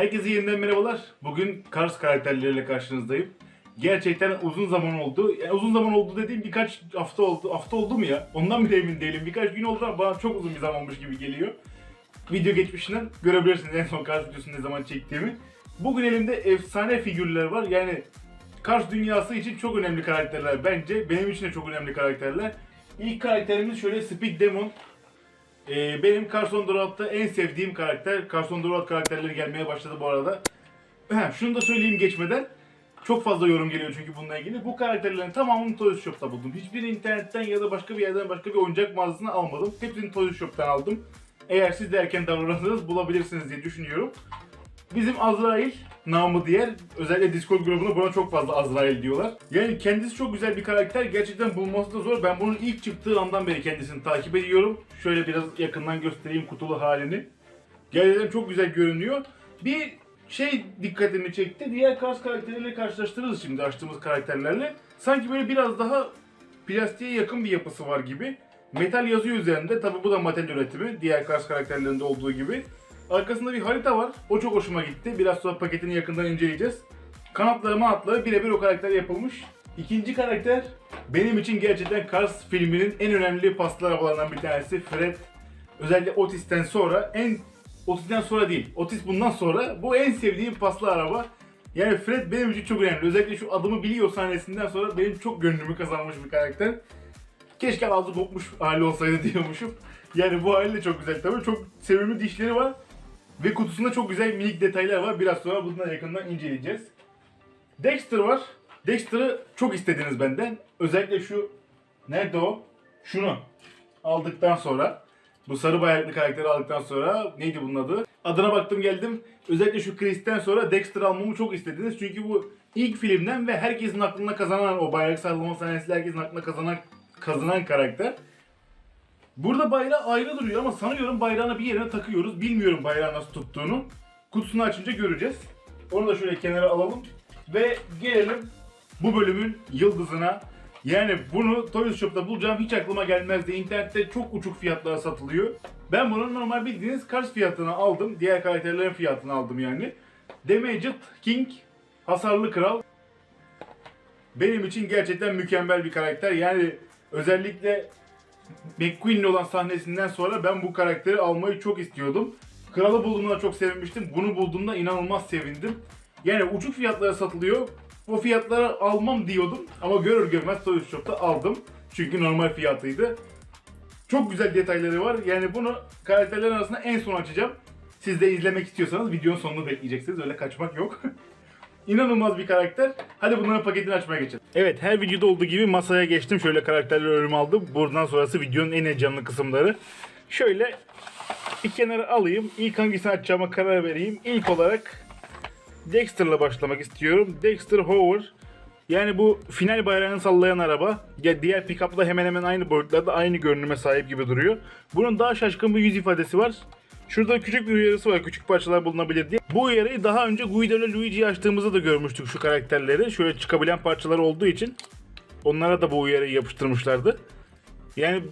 Herkese yeniden merhabalar. Bugün Kars karakterleriyle karşınızdayım. Gerçekten uzun zaman oldu. Yani uzun zaman oldu dediğim birkaç hafta oldu. Hafta oldu mu ya? Ondan bile emin değilim. Birkaç gün oldu ama bana çok uzun bir zamanmış gibi geliyor. Video geçmişinden görebilirsiniz en son Kars videosunu ne zaman çektiğimi. Bugün elimde efsane figürler var. Yani Kars dünyası için çok önemli karakterler bence. Benim için de çok önemli karakterler. İlk karakterimiz şöyle Speed Demon. Ee, benim Carson Dorot'ta en sevdiğim karakter. Carson Dorot karakterleri gelmeye başladı bu arada. Şunu da söyleyeyim geçmeden. Çok fazla yorum geliyor çünkü bununla ilgili. Bu karakterlerin tamamını Toys Shop'ta buldum. Hiçbir internetten ya da başka bir yerden başka bir oyuncak mağazasına almadım. Hepsini Toys Shop'tan aldım. Eğer siz de erken davranırsanız bulabilirsiniz diye düşünüyorum. Bizim Azrail namı diğer özellikle Discord grubunda buna çok fazla Azrail diyorlar. Yani kendisi çok güzel bir karakter. Gerçekten bulması da zor. Ben bunun ilk çıktığı andan beri kendisini takip ediyorum. Şöyle biraz yakından göstereyim kutulu halini. Gerçekten çok güzel görünüyor. Bir şey dikkatimi çekti. Diğer Kars karakterleriyle karşılaştırırız şimdi açtığımız karakterlerle. Sanki böyle biraz daha plastiğe yakın bir yapısı var gibi. Metal yazıyor üzerinde. Tabi bu da metal üretimi. Diğer Kars karakterlerinde olduğu gibi. Arkasında bir harita var. O çok hoşuma gitti. Biraz sonra paketini yakından inceleyeceğiz. Kanatları manatları birebir o karakter yapılmış. İkinci karakter benim için gerçekten Cars filminin en önemli paslı arabalarından bir tanesi. Fred. Özellikle Otis'ten sonra en Otis'ten sonra değil. Otis bundan sonra bu en sevdiğim paslı araba. Yani Fred benim için çok önemli. Özellikle şu adımı biliyor sahnesinden sonra benim çok gönlümü kazanmış bir karakter. Keşke ağzı kopmuş hali olsaydı diyormuşum. Yani bu hali de çok güzel tabii. Çok sevimli dişleri var. Ve kutusunda çok güzel minik detaylar var. Biraz sonra bundan yakından inceleyeceğiz. Dexter var. Dexter'ı çok istediniz benden. Özellikle şu nerede o? Şunu aldıktan sonra bu sarı bayraklı karakteri aldıktan sonra neydi bunun adı? Adına baktım geldim. Özellikle şu Chris'ten sonra Dexter almamı çok istediniz. Çünkü bu ilk filmden ve herkesin aklına kazanan o bayrak sallama sahnesi herkesin aklına kazanan kazanan karakter. Burada bayrağı ayrı duruyor ama sanıyorum bayrağını bir yerine takıyoruz. Bilmiyorum bayrağı nasıl tuttuğunu. Kutusunu açınca göreceğiz. Onu da şöyle kenara alalım. Ve gelelim bu bölümün yıldızına. Yani bunu Toys Shop'ta bulacağım hiç aklıma gelmezdi. İnternette çok uçuk fiyatlara satılıyor. Ben bunu normal bildiğiniz Cars fiyatına aldım. Diğer karakterlerin fiyatını aldım yani. Damaged King, Hasarlı Kral. Benim için gerçekten mükemmel bir karakter. Yani özellikle McQueen'le olan sahnesinden sonra ben bu karakteri almayı çok istiyordum. Kralı bulduğumda çok sevinmiştim. Bunu bulduğumda inanılmaz sevindim. Yani uçuk fiyatlara satılıyor. O fiyatlara almam diyordum ama görür görmez Toys Shop'ta aldım. Çünkü normal fiyatıydı. Çok güzel detayları var. Yani bunu karakterlerin arasında en son açacağım. Siz de izlemek istiyorsanız videonun sonunu bekleyeceksiniz. Öyle kaçmak yok. İnanılmaz bir karakter. Hadi bunların paketini açmaya geçelim. Evet her videoda olduğu gibi masaya geçtim. Şöyle karakterleri önüme aldım. Buradan sonrası videonun en heyecanlı kısımları. Şöyle bir kenara alayım. İlk hangisini açacağıma karar vereyim. İlk olarak Dexter'la başlamak istiyorum. Dexter Hover. Yani bu final bayrağını sallayan araba. Ya diğer pick-up'la hemen hemen aynı boyutlarda aynı görünüme sahip gibi duruyor. Bunun daha şaşkın bir yüz ifadesi var. Şurada küçük bir uyarısı var. Küçük parçalar bulunabilir diye. Bu uyarıyı daha önce Guido ile Luigi'yi açtığımızda da görmüştük şu karakterleri. Şöyle çıkabilen parçalar olduğu için onlara da bu uyarıyı yapıştırmışlardı. Yani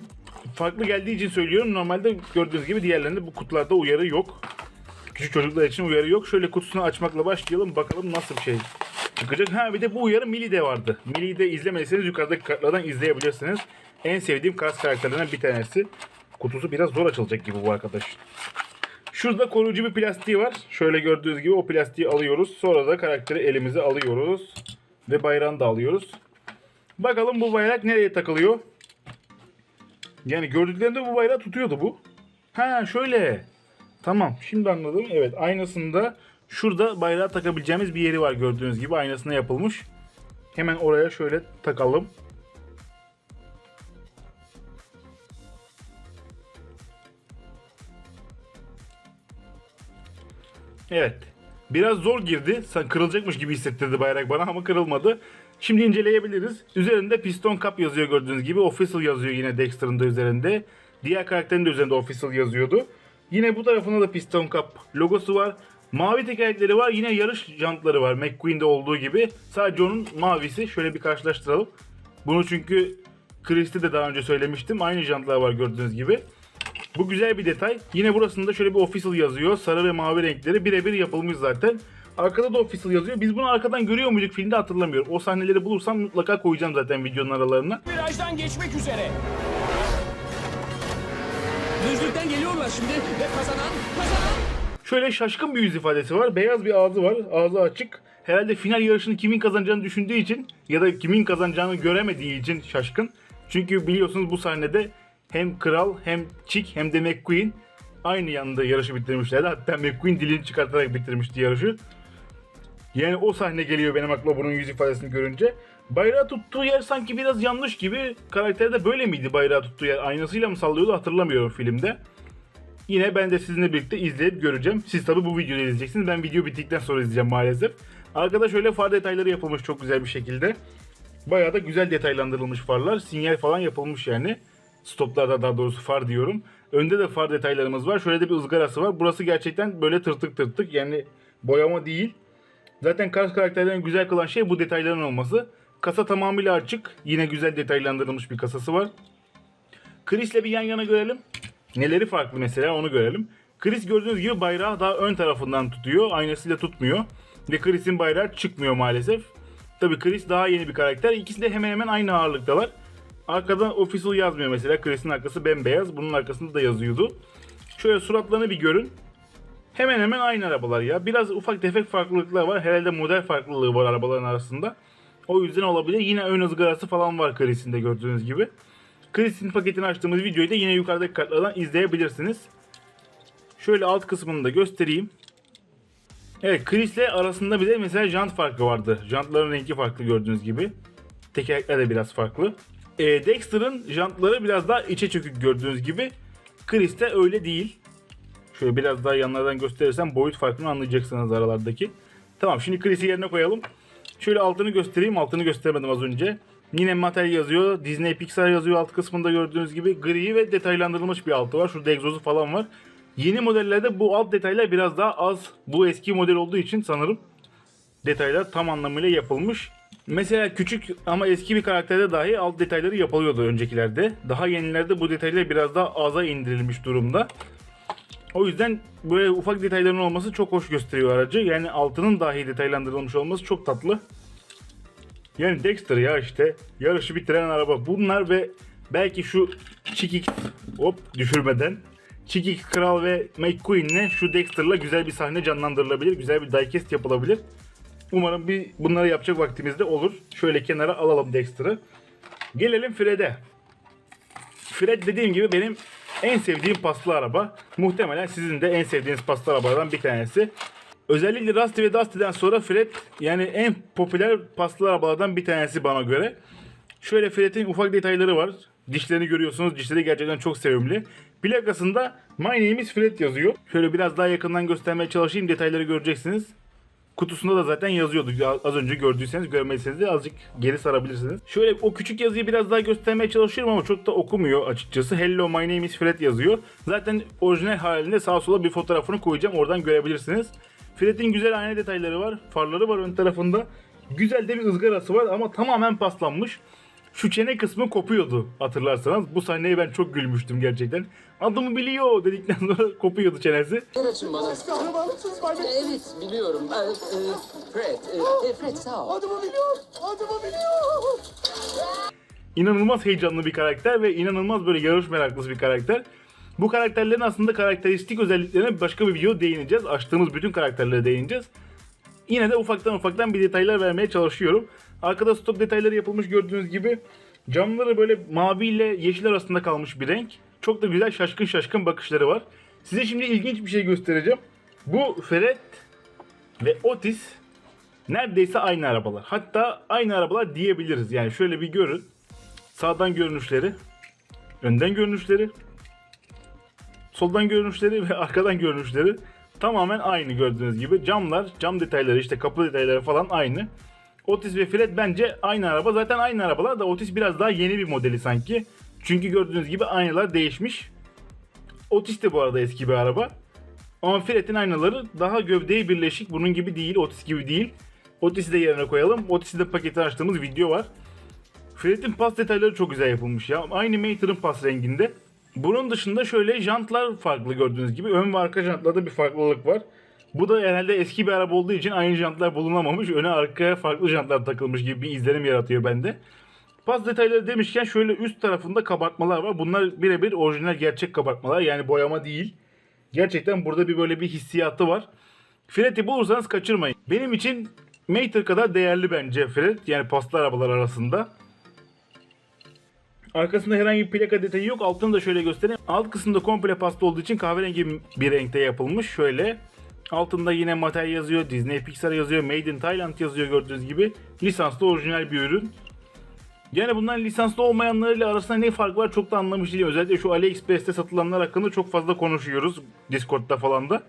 farklı geldiği için söylüyorum. Normalde gördüğünüz gibi diğerlerinde bu kutularda uyarı yok. Küçük çocuklar için uyarı yok. Şöyle kutusunu açmakla başlayalım. Bakalım nasıl bir şey çıkacak. Ha bir de bu uyarı Milli'de vardı. Milli'yi de izlemediyseniz yukarıdaki kartlardan izleyebilirsiniz. En sevdiğim Cars karakterlerinden bir tanesi. Kutusu biraz zor açılacak gibi bu arkadaş. Şurada koruyucu bir plastiği var. Şöyle gördüğünüz gibi o plastiği alıyoruz. Sonra da karakteri elimize alıyoruz. Ve bayrağını da alıyoruz. Bakalım bu bayrak nereye takılıyor? Yani gördüklerinde bu bayrağı tutuyordu bu. Ha şöyle. Tamam şimdi anladım. Evet aynasında şurada bayrağı takabileceğimiz bir yeri var gördüğünüz gibi. Aynasına yapılmış. Hemen oraya şöyle takalım. Evet. Biraz zor girdi. Sen kırılacakmış gibi hissettirdi bayrak bana ama kırılmadı. Şimdi inceleyebiliriz. Üzerinde piston cup yazıyor gördüğünüz gibi. Official yazıyor yine Dexter'ın da üzerinde. Diğer karakterin de üzerinde official yazıyordu. Yine bu tarafında da piston cup logosu var. Mavi tekerlekleri var. Yine yarış jantları var. McQueen'de olduğu gibi. Sadece onun mavisi. Şöyle bir karşılaştıralım. Bunu çünkü Chris'te de daha önce söylemiştim. Aynı jantlar var gördüğünüz gibi. Bu güzel bir detay. Yine burasında şöyle bir official yazıyor. Sarı ve mavi renkleri birebir yapılmış zaten. Arkada da official yazıyor. Biz bunu arkadan görüyor muyduk filmde hatırlamıyorum. O sahneleri bulursam mutlaka koyacağım zaten videonun aralarına. Virajdan geçmek üzere. Düzlükten geliyorlar şimdi ve kazanan, kazanan. Şöyle şaşkın bir yüz ifadesi var. Beyaz bir ağzı var. Ağzı açık. Herhalde final yarışını kimin kazanacağını düşündüğü için ya da kimin kazanacağını göremediği için şaşkın. Çünkü biliyorsunuz bu sahnede hem kral hem Chick hem de McQueen aynı yanda yarışı bitirmişlerdi. Hatta McQueen dilini çıkartarak bitirmişti yarışı. Yani o sahne geliyor benim aklıma bunun yüz ifadesini görünce. Bayrağı tuttuğu yer sanki biraz yanlış gibi. Karakterde böyle miydi bayrağı tuttuğu yer? Aynasıyla mı sallıyordu hatırlamıyorum filmde. Yine ben de sizinle birlikte izleyip göreceğim. Siz tabi bu videoyu izleyeceksiniz. Ben video bittikten sonra izleyeceğim maalesef. Arkada şöyle far detayları yapılmış çok güzel bir şekilde. Bayağı da güzel detaylandırılmış farlar. Sinyal falan yapılmış yani. Stoplarda daha doğrusu far diyorum. Önde de far detaylarımız var. Şöyle de bir ızgarası var. Burası gerçekten böyle tırtık tırtık. Yani boyama değil. Zaten Cars karakterlerini güzel kılan şey bu detayların olması. Kasa tamamıyla açık. Yine güzel detaylandırılmış bir kasası var. Chris'le bir yan yana görelim. Neleri farklı mesela onu görelim. Chris gördüğünüz gibi bayrağı daha ön tarafından tutuyor. Aynasıyla tutmuyor. Ve Chris'in bayrağı çıkmıyor maalesef. Tabi Chris daha yeni bir karakter. İkisi de hemen hemen aynı ağırlıktalar. Arkadan official yazmıyor mesela. Chris'in arkası bembeyaz. Bunun arkasında da yazıyordu. Şöyle suratlarını bir görün. Hemen hemen aynı arabalar ya. Biraz ufak tefek farklılıklar var. Herhalde model farklılığı var arabaların arasında. O yüzden olabilir. Yine ön ızgarası falan var de gördüğünüz gibi. Chris'in paketini açtığımız videoyu da yine yukarıdaki kartlardan izleyebilirsiniz. Şöyle alt kısmını da göstereyim. Evet Chris'le arasında bir de mesela jant farkı vardı. Jantların rengi farklı gördüğünüz gibi. Tekerlekler de biraz farklı. Ee, Dexter'ın jantları biraz daha içe çökük gördüğünüz gibi. Chris'te öyle değil. Şöyle biraz daha yanlardan gösterirsem boyut farkını anlayacaksınız aralardaki. Tamam şimdi Chris'i yerine koyalım. Şöyle altını göstereyim. Altını göstermedim az önce. Yine Mattel yazıyor. Disney Pixar yazıyor alt kısmında gördüğünüz gibi. Gri ve detaylandırılmış bir altı var. Şurada egzozu falan var. Yeni modellerde bu alt detaylar biraz daha az. Bu eski model olduğu için sanırım detaylar tam anlamıyla yapılmış. Mesela küçük ama eski bir karakterde dahi alt detayları yapılıyordu öncekilerde. Daha yenilerde bu detaylar biraz daha aza indirilmiş durumda. O yüzden böyle ufak detayların olması çok hoş gösteriyor aracı. Yani altının dahi detaylandırılmış olması çok tatlı. Yani Dexter ya işte yarışı bitiren araba. Bunlar ve belki şu Çikik hop düşürmeden Çikik Kral ve McQueen'le şu Dexter'la güzel bir sahne canlandırılabilir. Güzel bir diecast yapılabilir. Umarım bir bunları yapacak vaktimizde olur. Şöyle kenara alalım Dexter'ı. Gelelim Fred'e. Fred dediğim gibi benim en sevdiğim paslı araba. Muhtemelen sizin de en sevdiğiniz paslı arabalardan bir tanesi. Özellikle Rusty ve Dusty'den sonra Fred yani en popüler paslı arabalardan bir tanesi bana göre. Şöyle Fred'in ufak detayları var. Dişlerini görüyorsunuz. Dişleri gerçekten çok sevimli. Plakasında My name is Fred yazıyor. Şöyle biraz daha yakından göstermeye çalışayım. Detayları göreceksiniz. Kutusunda da zaten yazıyordu. Ya- Az önce gördüyseniz görmediyseniz de azıcık geri sarabilirsiniz. Şöyle o küçük yazıyı biraz daha göstermeye çalışıyorum ama çok da okumuyor açıkçası. Hello my name is Fred yazıyor. Zaten orijinal halinde sağa sola bir fotoğrafını koyacağım. Oradan görebilirsiniz. Fred'in güzel ayna detayları var. Farları var ön tarafında. Güzel de bir ızgarası var ama tamamen paslanmış. Şu çene kısmı kopuyordu hatırlarsanız. Bu sahneye ben çok gülmüştüm gerçekten. Adımı biliyor dedikten sonra kopuyordu çenesi. Açın bana. Evet biliyorum. Ee, e, Fred. e, e, Fred sağ ol. Adımı biliyor. Adımı biliyor. inanılmaz heyecanlı bir karakter ve inanılmaz böyle yarış meraklısı bir karakter. Bu karakterlerin aslında karakteristik özelliklerine başka bir video değineceğiz. Açtığımız bütün karakterlere değineceğiz. Yine de ufaktan ufaktan bir detaylar vermeye çalışıyorum. Arkada stop detayları yapılmış gördüğünüz gibi. Camları böyle mavi ile yeşil arasında kalmış bir renk. Çok da güzel şaşkın şaşkın bakışları var. Size şimdi ilginç bir şey göstereceğim. Bu Fred ve Otis neredeyse aynı arabalar. Hatta aynı arabalar diyebiliriz. Yani şöyle bir görün. Sağdan görünüşleri, önden görünüşleri, soldan görünüşleri ve arkadan görünüşleri tamamen aynı gördüğünüz gibi. Camlar, cam detayları işte kapı detayları falan aynı. Otis ve Fred bence aynı araba. Zaten aynı arabalar da Otis biraz daha yeni bir modeli sanki. Çünkü gördüğünüz gibi aynalar değişmiş. Otis de bu arada eski bir araba. Ama Fred'in aynaları daha gövdeyi birleşik. Bunun gibi değil, Otis gibi değil. Otis'i de yerine koyalım. Otis'i de paketi açtığımız video var. Fred'in pas detayları çok güzel yapılmış ya. Aynı Mater'ın pas renginde. Bunun dışında şöyle jantlar farklı gördüğünüz gibi. Ön ve arka jantlarda bir farklılık var. Bu da herhalde eski bir araba olduğu için aynı jantlar bulunamamış. Öne arkaya farklı jantlar takılmış gibi bir izlenim yaratıyor bende. Bazı detayları demişken şöyle üst tarafında kabartmalar var. Bunlar birebir orijinal gerçek kabartmalar. Yani boyama değil. Gerçekten burada bir böyle bir hissiyatı var. Fred'i bulursanız kaçırmayın. Benim için Mater kadar değerli bence Fred. Yani paslı arabalar arasında. Arkasında herhangi bir plaka detayı yok. Altını da şöyle göstereyim. Alt kısımda komple pasta olduğu için kahverengi bir renkte yapılmış. Şöyle. Altında yine Mattel yazıyor. Disney Pixar yazıyor. Made in Thailand yazıyor gördüğünüz gibi. Lisanslı orijinal bir ürün. Yani bunların lisanslı olmayanlarıyla arasında ne fark var çok da anlamış değilim. Özellikle şu AliExpress'te satılanlar hakkında çok fazla konuşuyoruz. Discord'da falan da.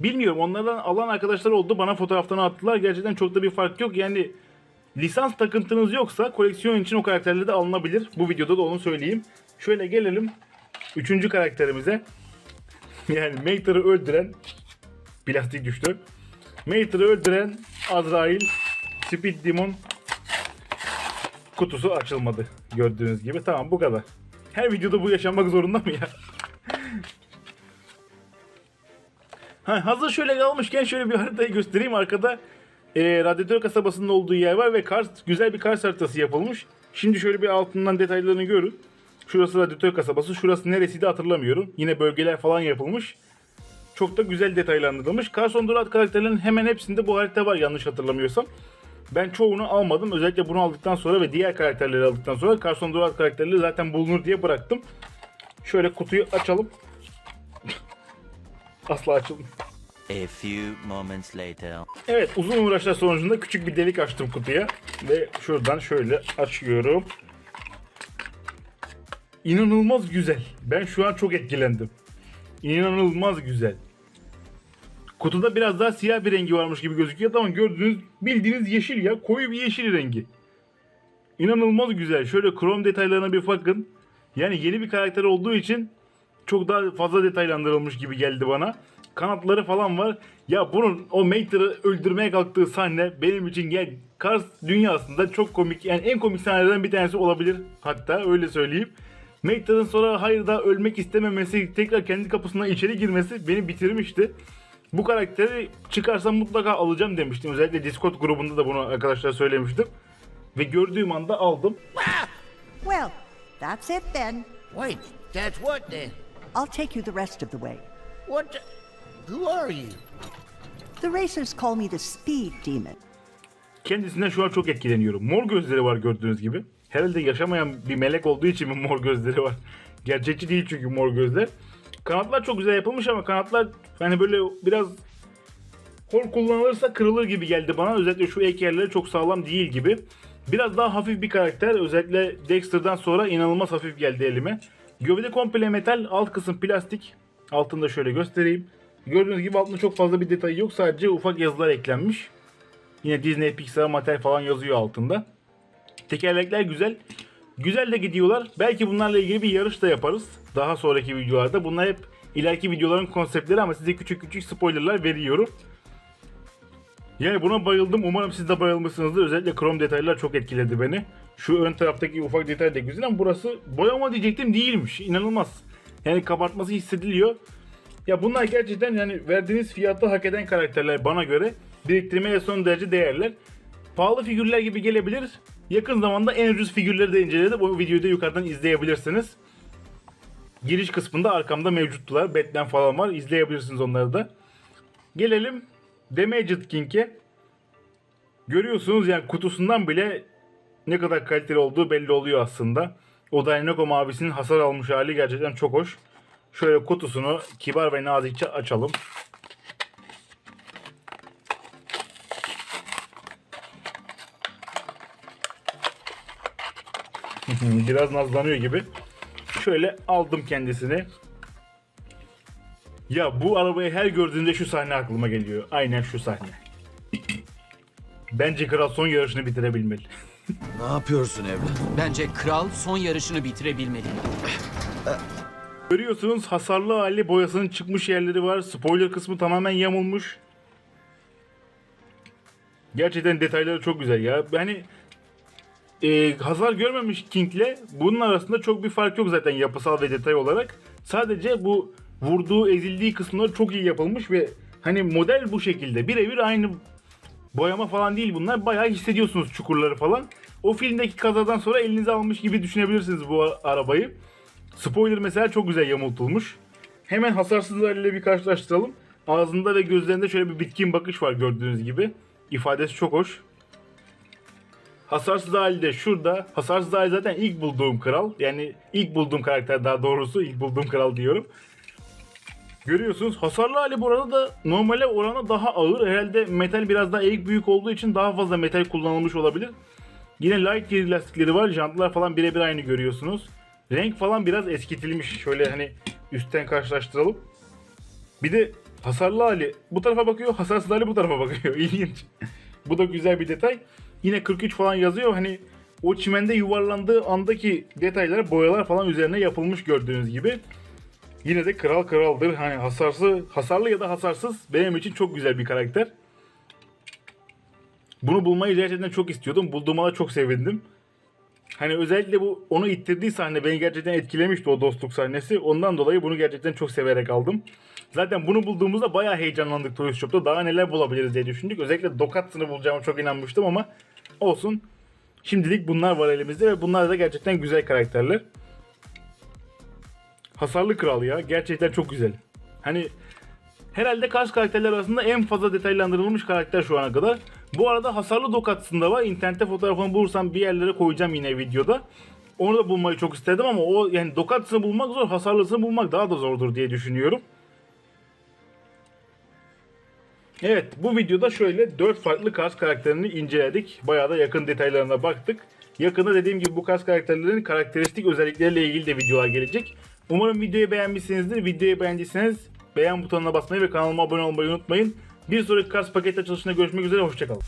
Bilmiyorum onlardan alan arkadaşlar oldu. Bana fotoğraflarını attılar. Gerçekten çok da bir fark yok. Yani lisans takıntınız yoksa koleksiyon için o karakterleri de alınabilir. Bu videoda da onu söyleyeyim. Şöyle gelelim üçüncü karakterimize. Yani Mater'ı öldüren plastik düştü. Mater'ı öldüren Azrail Speed Demon kutusu açılmadı gördüğünüz gibi. Tamam bu kadar. Her videoda bu yaşanmak zorunda mı ya? Ha, hazır şöyle kalmışken şöyle bir haritayı göstereyim. Arkada e, radyatör kasabasının olduğu yer var ve Kars, güzel bir Kars haritası yapılmış. Şimdi şöyle bir altından detaylarını görün. Şurası radyatör kasabası. Şurası neresiydi hatırlamıyorum. Yine bölgeler falan yapılmış. Çok da güzel detaylandırılmış. Kars on Durat karakterlerinin hemen hepsinde bu harita var yanlış hatırlamıyorsam. Ben çoğunu almadım. Özellikle bunu aldıktan sonra ve diğer karakterleri aldıktan sonra Kars on Durat karakterleri zaten bulunur diye bıraktım. Şöyle kutuyu açalım. Asla açılmıyor. A few moments later. Evet uzun uğraşlar sonucunda küçük bir delik açtım kutuya. Ve şuradan şöyle açıyorum. İnanılmaz güzel. Ben şu an çok etkilendim. İnanılmaz güzel. Kutuda biraz daha siyah bir rengi varmış gibi gözüküyor ama gördüğünüz bildiğiniz yeşil ya. Koyu bir yeşil rengi. İnanılmaz güzel. Şöyle krom detaylarına bir bakın. Yani yeni bir karakter olduğu için çok daha fazla detaylandırılmış gibi geldi bana. Kanatları falan var. Ya bunun o Mater'ı öldürmeye kalktığı sahne benim için gel Cars dünyasında çok komik yani en komik sahnelerden bir tanesi olabilir. Hatta öyle söyleyeyim. Mater'ın sonra hayır daha ölmek istememesi, tekrar kendi kapısından içeri girmesi beni bitirmişti. Bu karakteri çıkarsam mutlaka alacağım demiştim. Özellikle Discord grubunda da bunu arkadaşlar söylemiştim. Ve gördüğüm anda aldım. Well, that's it then. Wait, that's what then? I'll take you the rest of the way. What? the- Who are you? The racers call me the Speed Demon. Kendisinden şu an çok etkileniyorum. Mor gözleri var gördüğünüz gibi. Herhalde yaşamayan bir melek olduğu için mi mor gözleri var? Gerçekçi değil çünkü mor gözler. Kanatlar çok güzel yapılmış ama kanatlar hani böyle biraz hor kullanılırsa kırılır gibi geldi bana. Özellikle şu ek yerleri çok sağlam değil gibi. Biraz daha hafif bir karakter. Özellikle Dexter'dan sonra inanılmaz hafif geldi elime. Gövde komple metal, alt kısım plastik. Altında şöyle göstereyim. Gördüğünüz gibi altında çok fazla bir detay yok. Sadece ufak yazılar eklenmiş. Yine Disney, Pixar, Mattel falan yazıyor altında. Tekerlekler güzel. Güzel de gidiyorlar. Belki bunlarla ilgili bir yarış da yaparız. Daha sonraki videolarda. Bunlar hep ileriki videoların konseptleri ama size küçük küçük spoilerlar veriyorum. Yani buna bayıldım. Umarım siz de bayılmışsınızdır. Özellikle krom detaylar çok etkiledi beni. Şu ön taraftaki ufak detay da güzel ama burası boyama diyecektim değilmiş. İnanılmaz. Yani kabartması hissediliyor. Ya bunlar gerçekten yani verdiğiniz fiyatı hak eden karakterler bana göre. Biriktirmeye son derece değerler. Pahalı figürler gibi gelebilir. Yakın zamanda en ucuz figürleri de inceledim. Bu videoyu da yukarıdan izleyebilirsiniz. Giriş kısmında arkamda mevcuttular. Batman falan var. İzleyebilirsiniz onları da. Gelelim Damaged King'e. Görüyorsunuz yani kutusundan bile ne kadar kaliteli olduğu belli oluyor aslında. O Dynamo mavisinin hasar almış hali gerçekten çok hoş. Şöyle kutusunu kibar ve nazikçe açalım. Biraz nazlanıyor gibi. Şöyle aldım kendisini. Ya bu arabayı her gördüğümde şu sahne aklıma geliyor. Aynen şu sahne. Bence Kral son yarışını bitirebilmeli. Ne yapıyorsun evlat? Bence kral son yarışını bitirebilmeli. Görüyorsunuz hasarlı hali boyasının çıkmış yerleri var. Spoiler kısmı tamamen yamulmuş. Gerçekten detayları çok güzel ya. Hani e, hasar görmemiş King'le bunun arasında çok bir fark yok zaten yapısal ve detay olarak. Sadece bu vurduğu ezildiği kısımları çok iyi yapılmış ve hani model bu şekilde birebir aynı boyama falan değil bunlar. Bayağı hissediyorsunuz çukurları falan. O filmdeki kazadan sonra elinize almış gibi düşünebilirsiniz bu arabayı. Spoiler mesela çok güzel yamultulmuş. Hemen hasarsız haliyle bir karşılaştıralım. Ağzında ve gözlerinde şöyle bir bitkin bakış var gördüğünüz gibi. İfadesi çok hoş. Hasarsız hali de şurada. Hasarsız hali zaten ilk bulduğum kral. Yani ilk bulduğum karakter daha doğrusu ilk bulduğum kral diyorum. Görüyorsunuz hasarlı hali burada da normale oranla daha ağır. Herhalde metal biraz daha eğik büyük olduğu için daha fazla metal kullanılmış olabilir. Yine light gear lastikleri var. Jantlar falan birebir aynı görüyorsunuz. Renk falan biraz eskitilmiş. Şöyle hani üstten karşılaştıralım. Bir de hasarlı hali bu tarafa bakıyor, hasarsız hali bu tarafa bakıyor. İlginç. bu da güzel bir detay. Yine 43 falan yazıyor. Hani o çimende yuvarlandığı andaki detaylar, boyalar falan üzerine yapılmış gördüğünüz gibi. Yine de kral kraldır. Hani hasarsı, hasarlı ya da hasarsız benim için çok güzel bir karakter. Bunu bulmayı gerçekten çok istiyordum. Bulduğuma da çok sevindim. Hani özellikle bu onu ittirdiği sahne beni gerçekten etkilemişti o dostluk sahnesi. Ondan dolayı bunu gerçekten çok severek aldım. Zaten bunu bulduğumuzda bayağı heyecanlandık Toy Shop'ta. Daha neler bulabiliriz diye düşündük. Özellikle Dokats'ını bulacağıma çok inanmıştım ama olsun. Şimdilik bunlar var elimizde ve bunlar da gerçekten güzel karakterler. Hasarlı Kral ya. Gerçekten çok güzel. Hani herhalde Kars karakterler arasında en fazla detaylandırılmış karakter şu ana kadar. Bu arada hasarlı Dokats'ında var. İnternette fotoğrafını bulursam bir yerlere koyacağım yine videoda. Onu da bulmayı çok istedim ama o yani Dokats'ını bulmak zor, hasarlısını bulmak daha da zordur diye düşünüyorum. Evet bu videoda şöyle 4 farklı Kars karakterini inceledik. Bayağı da yakın detaylarına baktık. Yakında dediğim gibi bu Kars karakterlerin karakteristik özellikleriyle ilgili de videolar gelecek. Umarım videoyu beğenmişsinizdir. Videoyu beğendiyseniz beğen butonuna basmayı ve kanalıma abone olmayı unutmayın. Bir sonraki Kars paket açılışında görüşmek üzere. Hoşçakalın.